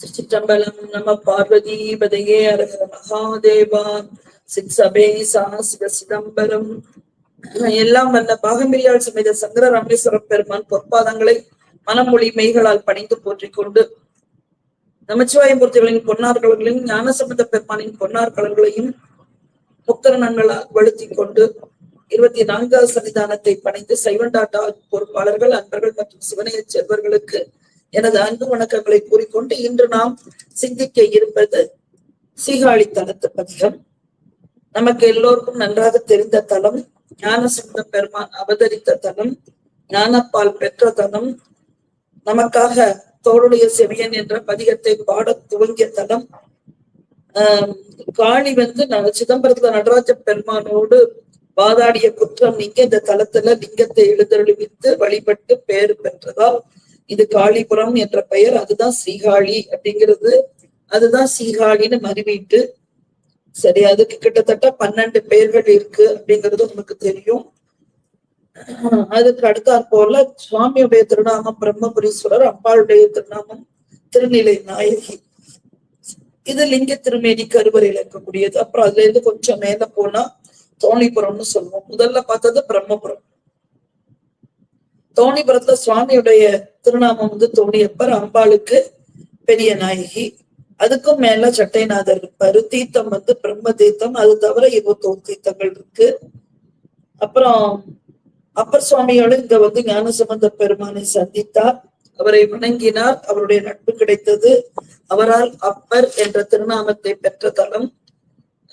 திருச்சிற்றம்பலம் நம பார்வதி பதையே அரகர மகாதேவா. சித் சபேசா சிவ சிதம்பரம். எல்லாம் வல்ல பாகம்பிரியால் சமேத சங்கர ராமேஸ்வர பெருமான் பொற்பாதங்களை மனமொழி மெய்களால் பணிந்து போற்றிக் கொண்டு நமச்சிவாயமூர்த்திகளின் பொன்னார்களையும் ஞானசம்பந்த பெருமானின் பொன்னார்களையும் முக்கரணங்களால் வழுத்திக் கொண்டு இருபத்தி நான்காவது சன்னிதானத்தை பணிந்து சைவண்டாட்டா பொறுப்பாளர்கள் அன்பர்கள் மற்றும் சிவனையச் செல்வர்களுக்கு எனது அன்பு வணக்கங்களை கூறிக்கொண்டு இன்று நாம் சிந்திக்க இருப்பது சீகாழி தலத்து பதிகம் நமக்கு எல்லோருக்கும் நன்றாக தெரிந்த தலம் ஞானசிந்த பெருமான் அவதரித்த தலம் ஞானப்பால் பெற்ற தலம் நமக்காக தோளுடைய செவியன் என்ற பதிகத்தை பாட துவங்கிய தலம். ஆஹ் காளி வந்து சிதம்பரத்துல நடராஜ பெருமானோடு வாதாடிய குற்றம் நீங்க இந்த தலத்துல லிங்கத்தை எழுந்தருளிவித்து வழிபட்டு பேறு பெற்றதால் இது காளிபுரம் என்ற பெயர் அதுதான் சீகாழி அப்படிங்கிறது. அதுதான் சீகாழின்னு மறுவிட்டு. சரி அதுக்கு கிட்டத்தட்ட பன்னெண்டு பெயர்கள் இருக்கு அப்படிங்கிறது உங்களுக்கு தெரியும். அதுக்கு அடுத்தாற் போல சுவாமியுடைய திருநாமம் பிரம்மபுரீஸ்வரர் அம்பாளுடைய திருநாமம் திருநிலை நாயகி. இது லிங்க திருமேனி கருவறையில இருக்கக்கூடியது. அப்புறம் அதுல இருந்து கொஞ்சம் மேல போனா தோணிபுரம்னு சொல்லுவோம். முதல்ல பார்த்தது பிரம்மபுரம். தோணிபுரத்துல சுவாமியுடைய திருநாமம் வந்து தோணியப்பர் அம்பாளுக்கு பெரிய நாயகி. அதுக்கும் மேல சட்டைநாதர் இருப்பாரு. தீர்த்தம் வந்து பிரம்ம தீர்த்தம். அது தவிர இருபத்தோரு தீர்த்தங்கள் இருக்கு. அப்புறம் அப்பர் சுவாமியோடு இங்க வந்து ஞானசம்பந்த பெருமானை சந்தித்தார். அவரை வணங்கினார். அவருடைய நட்பு கிடைத்தது. அவரால் அப்பர் என்ற திருநாமத்தை பெற்ற தலம்.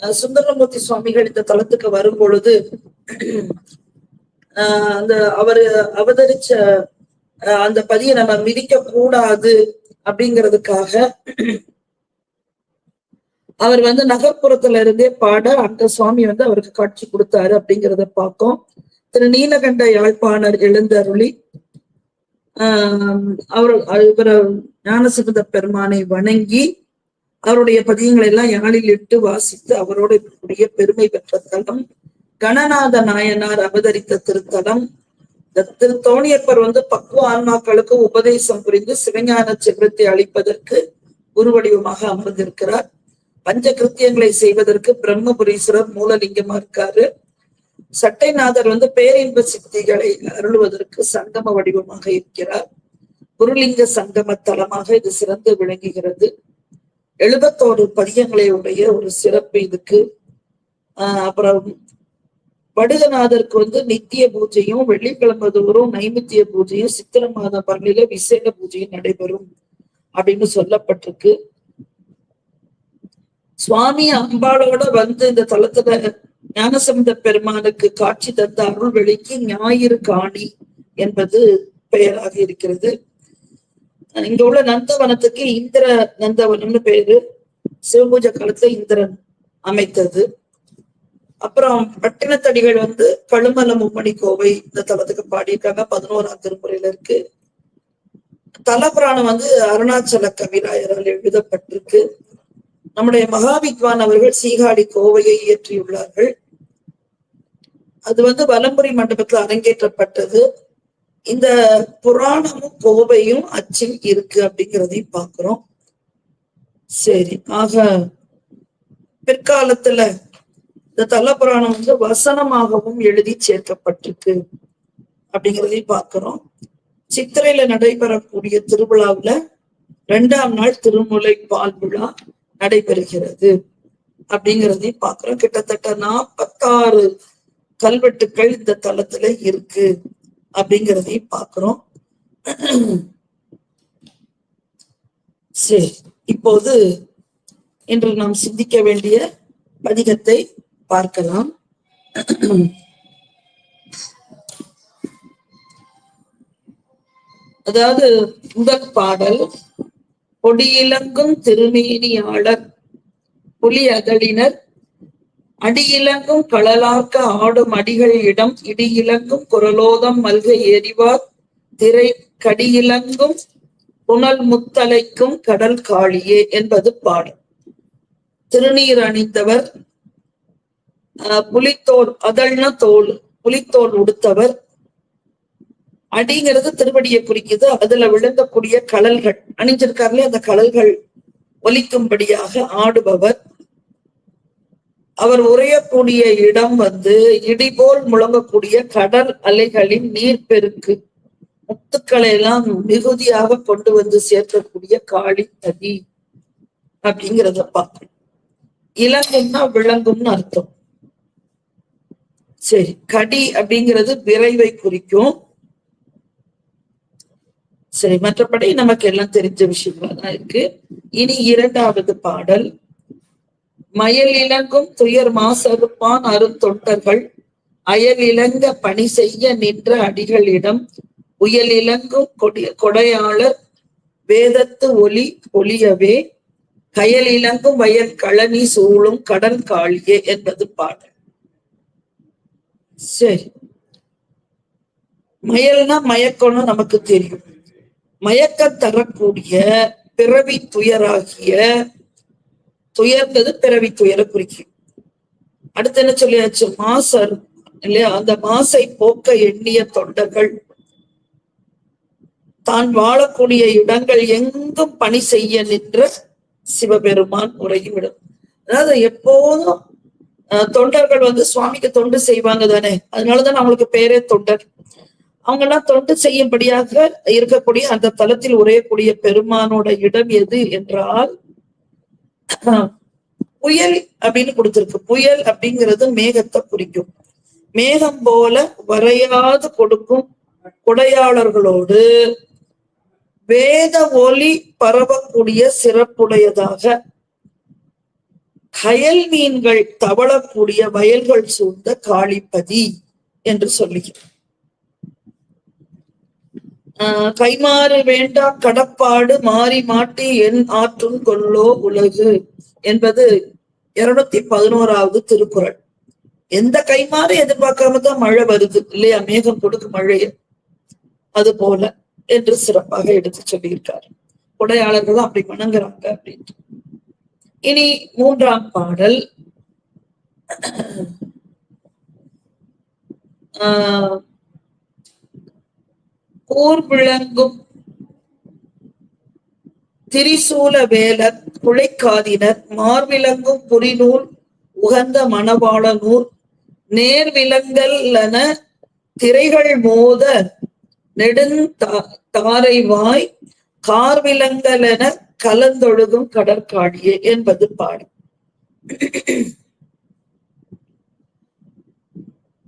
அஹ் சுந்தரமூர்த்தி சுவாமிகள் இந்த தலத்துக்கு வரும் பொழுது அந்த அவரு அவதரிச்ச அந்த பதியை நம்ம மிதிக்க கூடாது அப்படிங்கிறதுக்காக அவர் வந்து நகர்ப்புறத்துல இருந்தே பாட அந்த சுவாமி வந்து அவருக்கு காட்சி கொடுத்தாரு அப்படிங்கிறத பார்க்கும். திரு நீலகண்ட யாழ்ப்பாணர் எழுந்தருளி ஆஹ் அவர் இவர் ஞானசிபந்த பெருமானை வணங்கி அவருடைய பதியங்களை எல்லாம் யாழில் இட்டு வாசித்து அவரோட பெருமை பெற்ற தலம் கணநாத நாயனார் அவதரித்த திருத்தலம். இந்த திரு தோணியப்பர் வந்து பக்குவ ஆன்மாக்களுக்கு உபதேசம் புரிந்து சிவஞான சிவத்தை அளிப்பதற்கு உருவடிவமாக அமர்ந்திருக்கிறார். பஞ்ச கிருத்தியங்களை செய்வதற்கு பிரம்மபுரீஸ்வரர் மூலலிங்கமா இருக்காரு. சட்டைநாதர் வந்து பேரின்ப சித்திகளை அருளுவதற்கு சங்கம வடிவமாக இருக்கிறார். குருலிங்க சங்கம தலமாக இது சிறந்து விளங்குகிறது. எழுபத்தோரு பதியங்களை உடைய ஒரு சிறப்பு இதுக்கு. ஆஹ் அப்புறம் வடுகநாதருக்கு வந்து நித்திய பூஜையும் வெள்ளிக்கிழமை தோறும் நைமித்திய பூஜையும் சித்திர மாத பரணில விசேட பூஜையும் நடைபெறும் அப்படின்னு சொல்லப்பட்டிருக்கு. சுவாமி அம்பாளோட வந்து இந்த தலத்துல ஞானசம்பந்த பெருமானுக்கு காட்சி தந்த அருள்வெளிக்கு ஞாயிறு காணி என்பது பெயராக இருக்கிறது. இங்க உள்ள நந்தவனத்துக்கு இந்திர நந்தவனம்னு பேரு. சிவபூஜை காலத்துல இந்திரன் அமைத்தது. அப்புறம் பட்டினத்தடிகள் வந்து பழுமல மும்மணி கோவை இந்த தலத்துக்கு பாடியிருக்காங்க. பதினோராம் திருமுறையில இருக்கு. தலபுராணம் வந்து அருணாச்சல கவிராயரால் எழுதப்பட்டிருக்கு. நம்முடைய மகாவித்வான் அவர்கள் சீகாடி கோவையை இயற்றியுள்ளார்கள். அது வந்து வலம்புரி மண்டபத்தில் அரங்கேற்றப்பட்டது. இந்த புராணமும் கோவையும் அச்சில் இருக்கு அப்படிங்கிறதையும் பார்க்கிறோம். சரி ஆக பிற்காலத்துல இந்த தலபுராணம் வந்து வசனமாகவும் எழுதி சேர்க்கப்பட்டிருக்கு. அப்படிங்கிறதையும் பார்க்கிறோம். சித்திரையில நடைபெறக்கூடிய திருவிழாவுல இரண்டாம் நாள் திருமுலை பால் விழா நடைபெறுகிறது. அப்படிங்கிறதையும் பார்க்கிறோம். கிட்டத்தட்ட நாற்பத்தாறு கல்வெட்டுக்கள் இந்த தளத்துல இருக்கு. அப்படிங்கிறதையும் பார்க்கிறோம். சரி இப்போது இன்று நாம் சிந்திக்க வேண்டிய பதிகத்தை பார்க்கலாம். அதாவது முதல் பாடல் கொடியிலங்கும் திருமேனியாளர் புலி அகலினர் அடியிலங்கும் களலார்க்க ஆடும் அடிகள் இடம் இடியிலங்கும் குரலோதம் மல்கை எறிவார் திரை கடியிலங்கும் புனல் முத்தலைக்கும் கடல் காளியே என்பது பாடல். திருநீர் அணிந்தவர் புலித்தோல் அதழ்ன தோல் புலித்தோல் உடுத்தவர். அடிங்கிறது திருவடியை குறிக்குது. அதுல விழுங்கக்கூடிய கலல்கள் அணிஞ்சிருக்காருலே அந்த கலல்கள் ஒலிக்கும்படியாக ஆடுபவர். அவர் உரையக்கூடிய இடம் வந்து இடிபோல் முழங்கக்கூடிய கடல் அலைகளின் நீர்ப்பெருக்கு. முத்துக்களை எல்லாம் மிகுதியாக கொண்டு வந்து சேர்க்கக்கூடிய காளி நதி அப்படிங்கிறத பார்க்கணும். இலங்கும்னா விளங்கும்னு அர்த்தம். சரி கடி அப்படிங்கிறது விரைவை குறிக்கும். சரி மற்றபடி நமக்கு எல்லாம் தெரிஞ்ச விஷயங்களா தான் இருக்கு. இனி இரண்டாவது பாடல். மயல் இலங்கும் துயர் மாசறுப்பான் அருந்தொண்டர்கள் அயல் இலங்க பணி செய்ய நின்ற அடிகளிடம். உயல் இலங்கும் கொடி கொடையாளர். வேதத்து ஒலி ஒளியவே கயல் இலங்கும் வயல் களனி சூழும் கடல் காளியே என்பது பாடல். சரி. மயல்னா மயக்கம்னு நமக்கு தெரியும். மயக்க தரக்கூடிய பிறவி துயராகிய துயர்ந்தது பிறவி துயர குறிக்கும். அடுத்து என்ன சொல்லியாச்சு? மாசர் இல்லையா? அந்த மாசை போக்க எண்ணிய தொண்டர்கள் தான் வாழக்கூடிய இடங்கள் எங்கும் பணி செய்ய நின்ற சிவபெருமான் உரையுமிடம் அதாவது எப்போதும் தொண்டர்கள் வந்து சுவாமிக்கு தொண்டு செய்வாங்க தானே? அதனாலதான் அவங்களுக்கு பேரே தொண்டர். அவங்க எல்லாம் தொண்டு செய்யும்படியாக இருக்கக்கூடிய அந்த தளத்தில் உரையக்கூடிய பெருமானோட இடம் எது என்றால் புயல் அப்படின்னு கொடுத்திருக்கு. புயல் அப்படிங்கிறது மேகத்தை குறிக்கும். மேகம் போல வரையாது கொடுக்கும் கொடையாளர்களோடு வேத ஒலி பரவக்கூடிய சிறப்புடையதாக கயல் மீன்கள் தவளக்கூடிய வயல்கள் சூழ்ந்த காளிப்பதி என்று சொல்லுகிறார் ஆஹ் கைமாறு வேண்டா கடப்பாடு மாறி மாட்டி என் ஆற்றும் கொல்லோ உலகு என்பது இருநூத்தி பதினோராவது திருக்குறள். எந்த கைமாறு எதிர்பார்க்காம தான் மழை வருது இல்லையா? மேகம் கொடுக்கும் மழையை அது போல என்று சிறப்பாக எடுத்து சொல்லியிருக்காரு. கொடையாளர்கள் அப்படி வணங்குறாங்க அப்படின்ட்டு. இனி மூன்றாம் பாடல். ஆஹ் கூர் விளங்கும் திரிசூல வேலர் குழைக்காதினர். மார்விளங்கும் புரிநூல் உகந்த மணவாள நூல் நேர் விலங்கல்லன திரைகள் மோத நெடுந்தாரைவாய் வாய் கார் விலங்கலென கலந்தொழுகும் கடற்காடியே என்பது பாடல்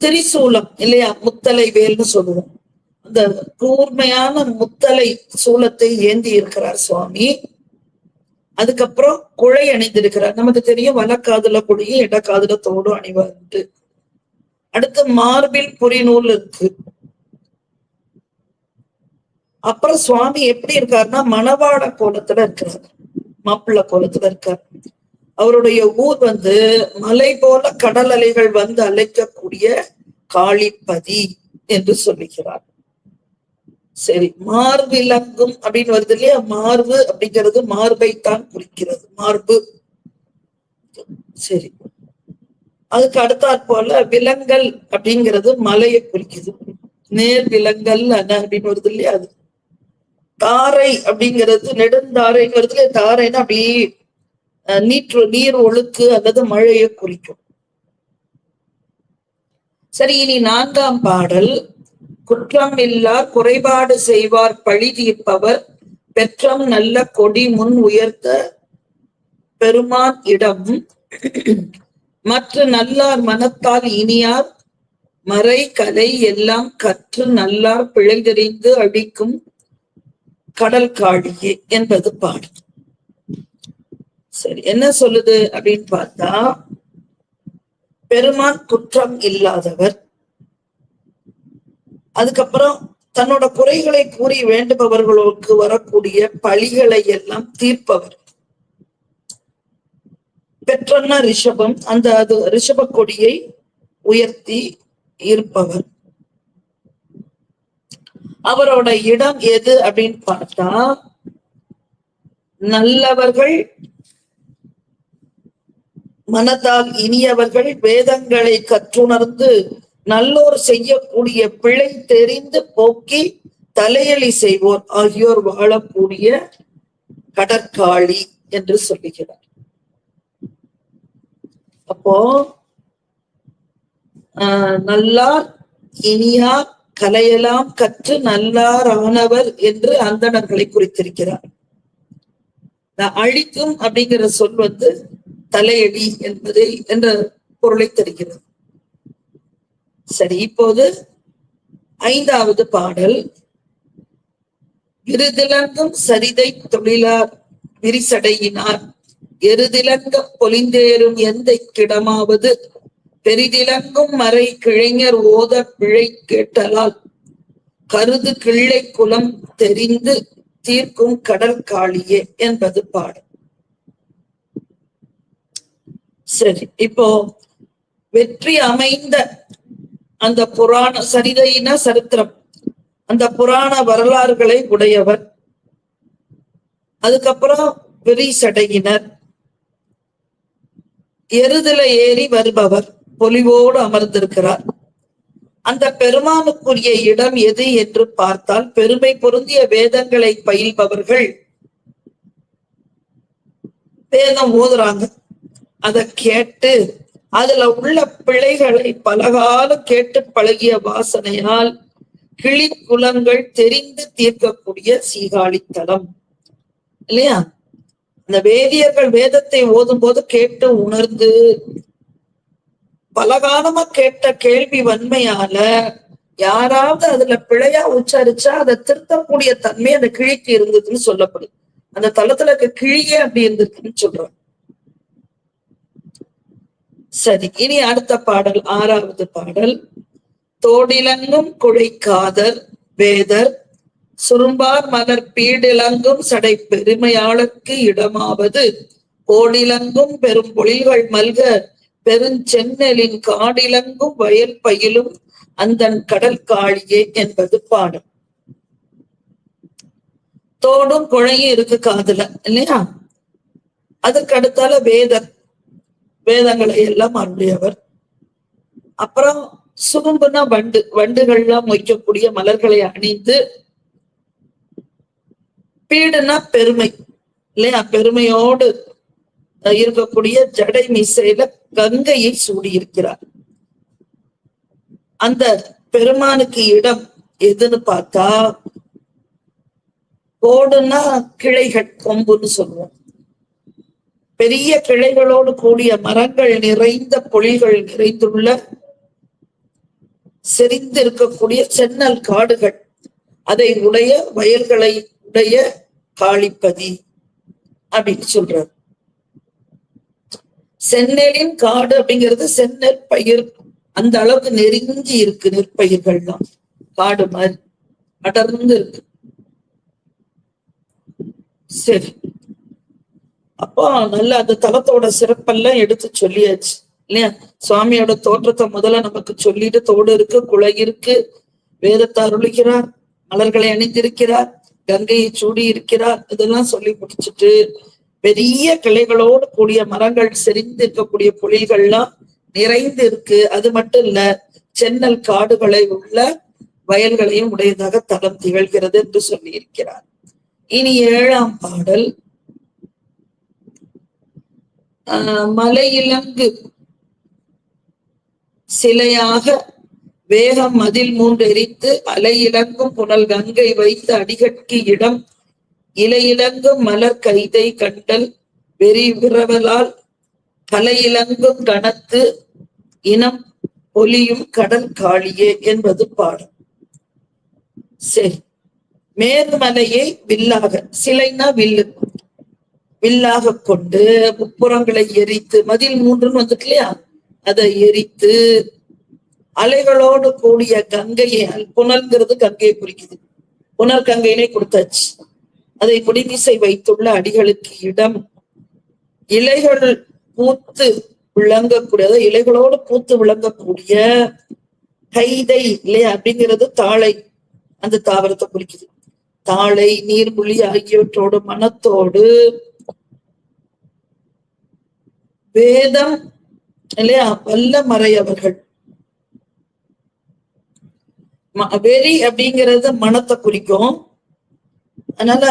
திரிசூலம் இல்லையா? முத்தலை வேல்னு சொல்லுவோம். அந்த கூர்மையான முத்தலை சூலத்தை ஏந்தி இருக்கிறார் சுவாமி. அதுக்கப்புறம் குழை அணிந்திருக்கிறார். நமக்கு தெரியும் வலக்காதுல குழியும் இடக்காதுல தோடும் அணிவார்ந்து அடுத்து மார்பில் புரிநூல் இருக்கு. அப்புறம் சுவாமி எப்படி இருக்காருன்னா மணவாள கோலத்துல இருக்கிறார் மாப்பிள்ளை கோலத்துல இருக்கார். அவருடைய ஊர் வந்து மலை போல கடல் அலைகள் வந்து அழைக்கக்கூடிய காளிப்பதி என்று சொல்லுகிறார். சரி மார்பிலங்கும் அப்படின்னு வருது இல்லையா? மார்பு அப்படிங்கிறது மார்பை தான் குறிக்கிறது. மார்பு. சரி. அதுக்கு அடுத்தாற் போல விலங்கல் அப்படிங்கிறது மலையை குறிக்குது. நேர் விலங்கல் அண்ணா அப்படின்னு வருது இல்லையா? அது. தாரை அப்படிங்கிறது நெடுந்தாரைங்கிறது தாரைன்னு தாரைன்னா நீற்று நீர் ஒழுக்கு அல்லது மழையை குறிக்கும். சரி இனி நான்காம் பாடல். குற்றம் இல்லார் குறைபாடு செய்வார் பழி தீர்ப்பவர். பெற்றம் நல்ல கொடி முன் உயர்த்த பெருமான் இடம். மற்ற நல்லார் மனத்தால் இனியார் மறை கலை எல்லாம் கற்று நல்லார் பிழைதறிந்து அழிக்கும் கடல் காடியே என்பது பாடல் சரி என்ன சொல்லுது அப்படின்னு பார்த்தா பெருமான் குற்றம் இல்லாதவர் அதுக்கப்புறம் தன்னோட குறைகளை கூறி வேண்டுபவர்களுக்கு வரக்கூடிய பழிகளை எல்லாம் தீர்ப்பவர். பெற்றன்னா ரிஷபம் அந்த அது ரிஷப கொடியை உயர்த்தி இருப்பவர் அவரோட இடம் எது அப்படின்னு பார்த்தா நல்லவர்கள் மனதால் இனியவர்கள் வேதங்களை கற்றுணர்ந்து நல்லோர் செய்யக்கூடிய பிழை தெரிந்து போக்கி தலையலி செய்வோர் ஆகியோர் வாழக்கூடிய கடற்காளி என்று சொல்லுகிறார். அப்போ ஆஹ் நல்லார் இனியார் கலையெல்லாம் கற்று நல்லார் ஆனவர் என்று அந்தணர்களை குறித்திருக்கிறார். அழிக்கும் அப்படிங்கிற சொல் வந்து தலையடி என்பதை என்ற பொருளை தருகிறது. சரி இப்போது ஐந்தாவது பாடல். விருதிலங்கும் சரிதை தொழிலார் விரிசடையினார். எருதிலங்கம் பொலிந்தேறும் எந்த கிடமாவது பெரிதிலங்கும் மறை கிளைஞர் ஓத பிழை கேட்டலால் கருது கிள்ளை குலம் தெரிந்து தீர்க்கும் கடற்காளியே என்பது பாடல் சரி இப்போ வெற்றி அமைந்த அந்த புராண சரிதையின சரித்திரம் அந்த புராண வரலாறுகளை உடையவர். அதுக்கப்புறம் விரிசடையினர். எருதுல ஏறி வருபவர். பொலிவோடு அமர்ந்திருக்கிறார். அந்த பெருமானுக்குரிய இடம் எது என்று பார்த்தால் பெருமை பொருந்திய வேதங்களை பயில்பவர்கள் வேதம் ஓதுறாங்க. அதை கேட்டு அதுல உள்ள பிழைகளை பலகாலம் கேட்டு பழகிய வாசனையால் கிளி குலங்கள் தெரிந்து தீர்க்கக்கூடிய சீகாழித்தலம். இல்லையா? இந்த வேதியர்கள் வேதத்தை ஓதும் போது கேட்டு உணர்ந்து பலகாலமா கேட்ட கேள்வி வன்மையால யாராவது அதுல பிழையா உச்சரிச்சா அதை திருத்தக்கூடிய தன்மை அந்த கிழிக்கு இருந்ததுன்னு சொல்லப்படுது அந்த தளத்துல இருக்க கிழியே அப்படி இருந்திருக்குன்னு சொல்றாங்க சரி இனி அடுத்த பாடல் ஆறாவது பாடல். தோடிலங்கும் குழைக்காதர் வேதர் சுரும்பார் மலர் பீடிலங்கும் சடை பெருமையாளர்க்கு இடமாவது. கோடிலங்கும் பெரும் பொழில்கள் மல்க பெருஞ்சென்னலின் காடிலங்கும் வயல் பயிலும் அந்தன் கடல் காளியே என்பது பாடல் தோடும் குழையும் இருக்கு காதுல இல்லையா? அதுக்கு அடுத்தால வேத வேதங்களை எல்லாம் அருளியவர். அப்புறம் சுகும்புனா வண்டு வண்டுகள்லாம் மொய்க்கக்கூடிய மலர்களை அணிந்து பீடுனா பெருமை இல்லையா? பெருமையோடு இருக்கக்கூடிய ஜடை மீசையில கங்கையை சூடியிருக்கிறார். அந்த பெருமானுக்கு இடம் எதுன்னு பார்த்தா கோடுன்னா கிளைகள் கொம்புன்னு சொல்லுவோம். பெரிய கிளைகளோடு கூடிய மரங்கள் நிறைந்த பொழில்கள் நிறைந்துள்ள செறிந்திருக்கக்கூடிய சென்னல் காடுகள். அதை உடைய வயல்களை உடைய காளிப்பதி அப்படின்னு சொல்றாரு செந்நெலின் காடு அப்படிங்கிறது செந்நெற்பயிர் அந்த அளவுக்கு நெருங்கி இருக்கு நெற்பயிர்கள்லாம். காடு மாதிரி. அடர்ந்து இருக்கு. சரி. அப்போ நல்ல அந்த தலத்தோட சிறப்பெல்லாம் எடுத்து சொல்லியாச்சு. இல்லையா? சுவாமியோட தோற்றத்தை முதல்ல நமக்கு சொல்லிட்டு தோடு இருக்கு குலை இருக்கு. வேதத்தை அருளுகிறார் மலர்களை அணிந்திருக்கிறார் கங்கையை சூடி இருக்கிறார் இதெல்லாம் சொல்லி முடிச்சுட்டு பெரிய கிளைகளோடு கூடிய மரங்கள் செறிந்து இருக்கக்கூடிய புலிகள்லாம் நிறைந்து இருக்கு. அது மட்டும் இல்ல சென்னல் காடுகளை உள்ள வயல்களையும் உடையதாக தலம் திகழ்கிறது என்று சொல்லி இருக்கிறார் இனி ஏழாம் பாடல். ஆஹ் மலையிலங்கு சிலையாக வேகம் மதில் மூன்று எரித்து அலையிலங்கும் புனல் கங்கை வைத்து அடிகட்கு இடம் இலையிலங்கும் மலர் கைதை கண்டல் வெறி விரவலால் கலையிலங்கும் கணத்து இனம் ஒலியும் கடல் காளியே என்பது பாடம். சரி மேருமலையை வில்லாக சிலைனா வில்லு வில்லாக கொண்டு முப்புறங்களை எரித்து மதில் மூன்றுன்னு வந்துட்டு இல்லையா? அதை எரித்து அலைகளோடு கூடிய கங்கையை புனல்ங்கிறது கங்கையை குறிக்குது. புனர் கங்கையிலே கொடுத்தாச்சு. அதை குடிமிசை வைத்துள்ள அடிகளுக்கு இடம். இலைகள் பூத்து விளங்கக்கூடிய இலைகளோடு பூத்து விளங்கக்கூடிய கைதை இல்லையா அப்படிங்கிறது தாளை அந்த தாவரத்தை குறிக்குது. தாளை நீர்மொழி ஆகியவற்றோடு மனத்தோடு வேதம் இல்லையா? வல்ல மறையவர்கள் வெறி அப்படிங்கிறது மனத்தை குறிக்கும். அதனால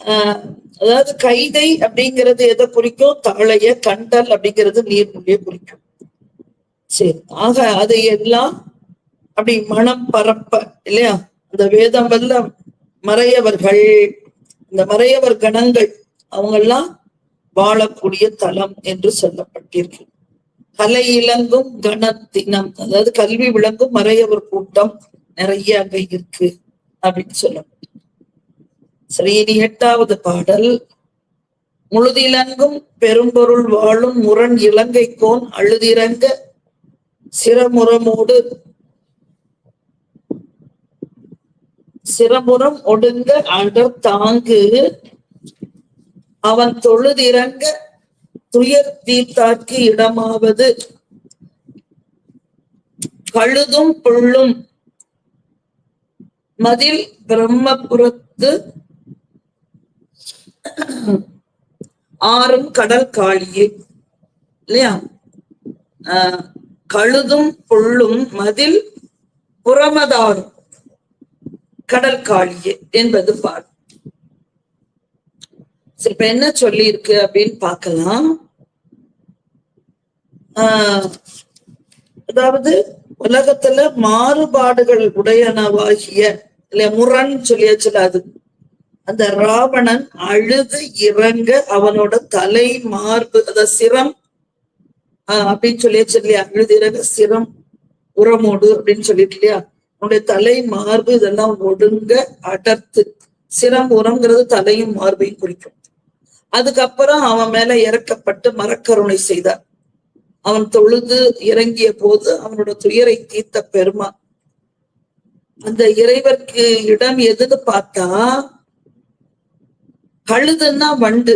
ஆஹ் அதாவது கைதை அப்படிங்கிறது எதை குறிக்கும்? தழைய கண்டல் அப்படிங்கிறது நீர்மொழியை குறிக்கும். சரி ஆக அதை எல்லாம் அப்படி மனம் பரப்ப இல்லையா? அந்த வேதம் மறையவர்கள் இந்த மறையவர் கணங்கள் அவங்க எல்லாம் வாழக்கூடிய தலம் என்று சொல்லப்பட்டிருக்கு. கலை இலங்கும் கணத்தினம் அதாவது கல்வி விளங்கும் மறையவர் கூட்டம் நிறைய அங்க இருக்கு. அப்படின்னு சொல்லும் சரி இனி எட்டாவது பாடல் முழுதிலங்கும் பெரும்பொருள் வாழும் முரண் இலங்கை கோன் அழுதிறங்க சிரமுரமோடு சிரமுரம் ஒடுங்க அடர் தாங்கு அவன் தொழுதிறங்க துயர் தீர்த்தாக்கு இடமாவது. கழுதும் புள்ளும் மதில் பிரம்மபுரத்து ஆறும் கடல் காளியே இல்லையா? ஆஹ் கழுதும் புள்ளும் மதில் புறமதாரும் கடல் காளியே என்பது பார். சரி இப்ப என்ன சொல்லி இருக்கு அப்படின்னு பார்க்கலாம். ஆஹ் அதாவது உலகத்துல மாறுபாடுகள் உடையனவாகிய இல்ல முரண் சொல்லியாச்சுல அது. அந்த ராவணன் அழுது இறங்க அவனோட தலை மார்பு அத சிரம் ஆஹ் அப்படின்னு சொல்லியாச்சு இல்லையா அழுது இறங்க சிரம் உரமோடு அப்படின்னு சொல்லிட்டு இல்லையா உன்னுடைய தலை மார்பு இதெல்லாம் ஒடுங்க அடர்த்து சிரம் உரம்ங்கிறது தலையும் மார்பையும் குறிக்கும். அதுக்கப்புறம் அவன் மேல இறக்கப்பட்டு மரக்கருணை செய்தார். அவன் தொழுது இறங்கிய போது அவனோட துயரை தீர்த்த பெருமா அந்த இறைவருக்கு இடம் எதுன்னு பார்த்தா கழுதுன்னா வண்டு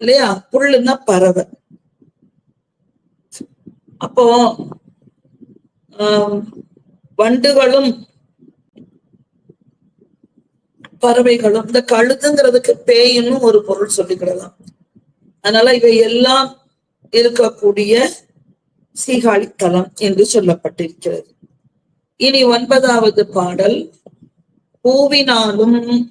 இல்லையா? புல்லுன்னா பறவை. அப்போ ஆஹ் வண்டுகளும் பறவைகளும் இந்த கழுதுங்கிறதுக்கு பேயின்னு ஒரு பொருள் சொல்லிக்கிடலாம். அதனால இவை எல்லாம் இருக்கக்கூடிய சீகாழித்தலம் என்று சொல்லப்பட்டிருக்கிறது. இனி ஒன்பதாவது பாடல். பூவினாலும்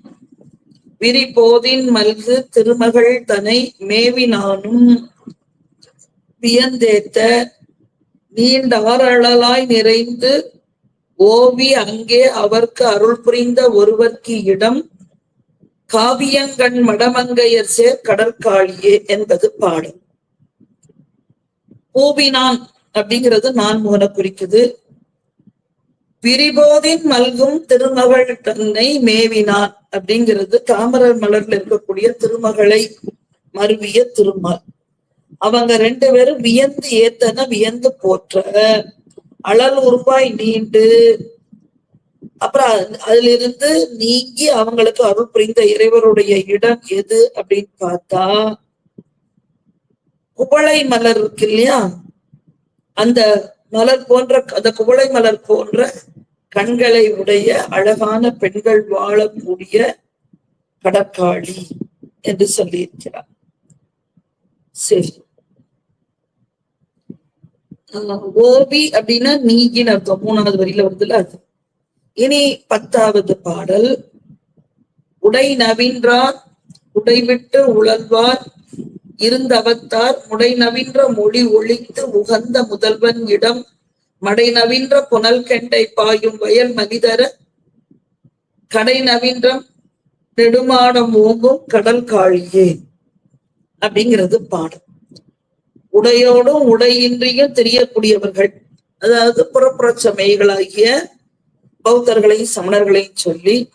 விரிபோதின் மல்கு திருமகள் தனை மேவினானும் வியந்தேத்த நீண்டாரழலாய் நிறைந்து ஓவி அங்கே அவர்க்கு அருள் புரிந்த ஒருவர்க்கு இடம் காவியங்கண் மடமங்கையர் சேர் கடற்காளியே என்பது பாடல். பூவினான் அப்படிங்கிறது நான் முகனை குறிக்குது. விரிபோதின் மல்கும் திருமகள் தன்னை மேவினான் அப்படிங்கிறது தாமரர் மலர்ல இருக்கக்கூடிய திருமகளை மருவிய திருமால். அவங்க ரெண்டு பேரும் வியந்து ஏத்தன வியந்து போற்ற. அழல் உருவாய் நீண்டு. அப்புறம் அதுல அதிலிருந்து நீங்கி அவங்களுக்கு அருள் புரிந்த இறைவருடைய இடம் எது அப்படின்னு பார்த்தா குவளை மலர் இருக்கு இல்லையா? அந்த மலர் போன்ற அந்த குவளை மலர் போன்ற கண்களை உடைய அழகான பெண்கள் வாழக்கூடிய கடற்காளி என்று சொல்லியிருக்கிறார். சரி. ஆஹ் ஓவி அப்படின்னா நீங்கின்னு அர்த்தம். மூணாவது வரியில வருதுல அது. இனி பத்தாவது பாடல். உடை நவீன்றார் உடைவிட்டு உழல்வார் இருந்தவத்தார் முடைநவின்ற மொழி ஒழித்து உகந்த முதல்வன் இடம். மடை நவீன்ற புனல் கெண்டை பாயும் வயல் மனிதர. கடை நவீன்றம் நெடுமாடம் ஓங்கும் கடல் காழியே அப்படிங்கிறது பாடம் உடையோடும் உடையின்றியும் தெரியக்கூடியவர்கள் அதாவது புறப்புறச்சமைகளாகிய பௌத்தர்களையும் சமணர்களையும் சொல்லி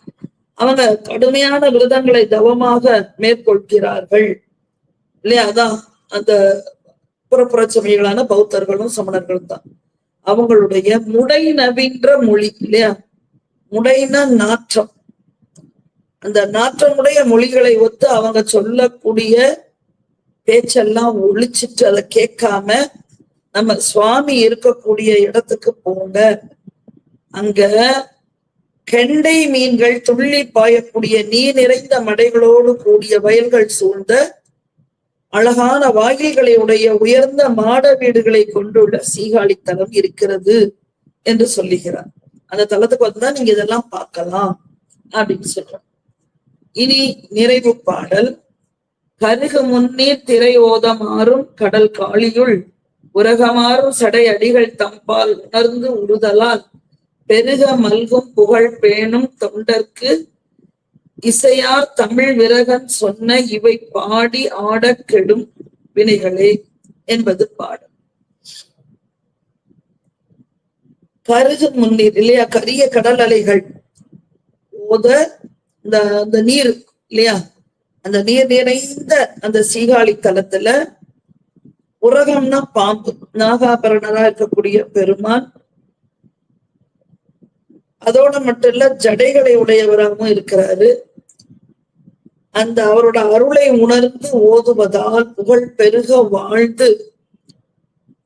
அவங்க கடுமையான விரதங்களை தவமாக மேற்கொள்கிறார்கள். இல்லையா? அதான் அந்த புறப்புற சமயங்களான பௌத்தர்களும் சமணர்களும் தான். அவங்களுடைய முடை நவீன்ற மொழி இல்லையா? முடைனா நாற்றம். அந்த நாற்றமுடைய மொழிகளை ஒத்து அவங்க சொல்லக்கூடிய பேச்செல்லாம் ஒழிச்சிட்டு அதை கேட்காம நம்ம சுவாமி இருக்கக்கூடிய இடத்துக்கு போங்க. அங்க கெண்டை மீன்கள் துள்ளி பாயக்கூடிய நீர் நிறைந்த மடைகளோடு கூடிய வயல்கள் சூழ்ந்த அழகான வாயில்களை உடைய உயர்ந்த மாட வீடுகளை கொண்டுள்ள சீகாழித்தலம் இருக்கிறது என்று சொல்லுகிறார். அந்த தளத்துக்கு வந்துதான் நீங்க இதெல்லாம் பார்க்கலாம் அப்படின்னு சொல்றோம் இனி நிறைவு பாடல். கருகு முன்னீர் திரை ஓதமாறும் கடல் காளியுள் உரகமாறும் சடை அடிகள் தம்பால் உணர்ந்து உறுதலால் பெருக மல்கும் புகழ் பேணும் தொண்டர்க்கு இசையார் தமிழ் விரகன் சொன்ன இவை பாடி ஆட கெடும் வினைகளே என்பது பாடல் கருகு முன்னீர் இல்லையா? கரிய கடல் அலைகள் ஓத இந்த அந்த நீர் இல்லையா? அந்த நீர் நிறைந்த அந்த சீகாழி தலத்துல உரகம்னா பாம்பு. நாகாபரணரா இருக்கக்கூடிய பெருமான். அதோட மட்டும் இல்ல ஜடைகளை உடையவராகவும் இருக்கிறாரு. அந்த அவரோட அருளை உணர்ந்து ஓதுவதால் புகழ் பெருக வாழ்ந்து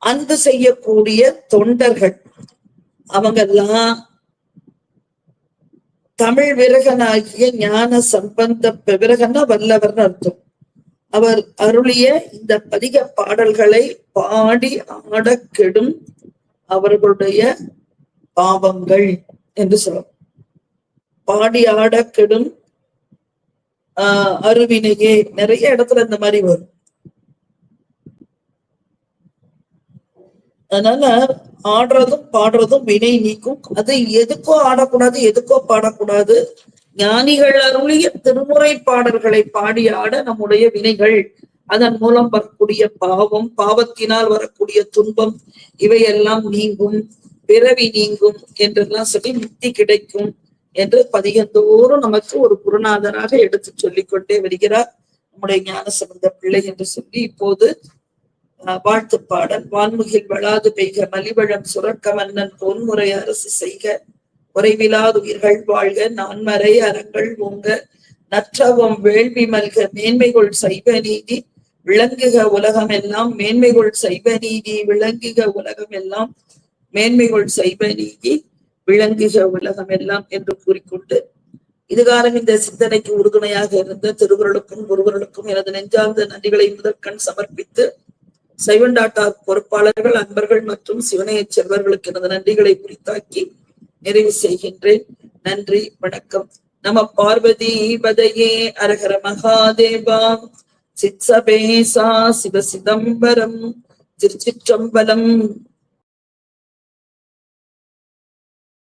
அன்பு செய்யக்கூடிய தொண்டர்கள். அவங்கெல்லாம் தமிழ் விரகனாகிய ஞான சம்பந்த விரகன்னா வல்லவர்னு அர்த்தம். அவர் அருளிய இந்த பதிக பாடல்களை பாடி ஆட கெடும் அவர்களுடைய பாவங்கள் என்று சொல்லும் பாடி ஆட கெடும் ஆஹ் அருவினையே நிறைய இடத்துல இந்த மாதிரி வரும். அதனால ஆடுறதும் பாடுறதும் வினை நீக்கும். அது எதுக்கோ ஆடக்கூடாது எதுக்கோ பாடக்கூடாது. ஞானிகள் அருளிய திருமுறை பாடல்களை பாடி ஆட நம்முடைய வினைகள் அதன் மூலம் வரக்கூடிய பாவம் பாவத்தினால் வரக்கூடிய துன்பம் இவையெல்லாம் நீங்கும் பிறவி நீங்கும் என்றெல்லாம் சொல்லி முக்தி கிடைக்கும். என்று பதிகந்தோறும் நமக்கு ஒரு குருநாதராக எடுத்து சொல்லிக் கொண்டே வருகிறார். நம்முடைய ஞான சம்பந்த பிள்ளை என்று சொல்லி இப்போது ஆஹ், வாழ்த்து பாடல். வான்முகில் வளாது பெய்க மலிவழம் சுரக்க மன்னன் பொன்முறை அரசு செய்க. உறைவிலாது உயிர்கள் வாழ்க நான்மறை அறங்கள் ஓங்க. நற்றவம் வேள்வி மல்க மேன்மைகள் சைவ நீதி. விளங்குக உலகம் எல்லாம் மேன்மைகள் சைவ நீதி. விளங்குக உலகம் எல்லாம் மேன்மைகள் சைவ நீதி. விளங்குக உலகம் எல்லாம் என்று கூறிக்கொண்டு இதுகாலம் இந்த சிந்தனைக்கு உறுதுணையாக இருந்த திருவருளுக்கும் குருவருளுக்கும் எனது நெஞ்சார்ந்த நன்றிகளை முதற்கண் சமர்ப்பித்து சைவண்டாட்டார் பொறுப்பாளர்கள் அன்பர்கள் மற்றும் சிவனைய செல்வர்களுக்கு எனது நன்றிகளை குறித்தாக்கி நிறைவு செய்கின்றேன். நன்றி வணக்கம். நம பார்வதி பதையே அரகர மகாதேவா. சித்சபேசா சிவ சிதம்பரம் திருச்சிற்றம்பலம்.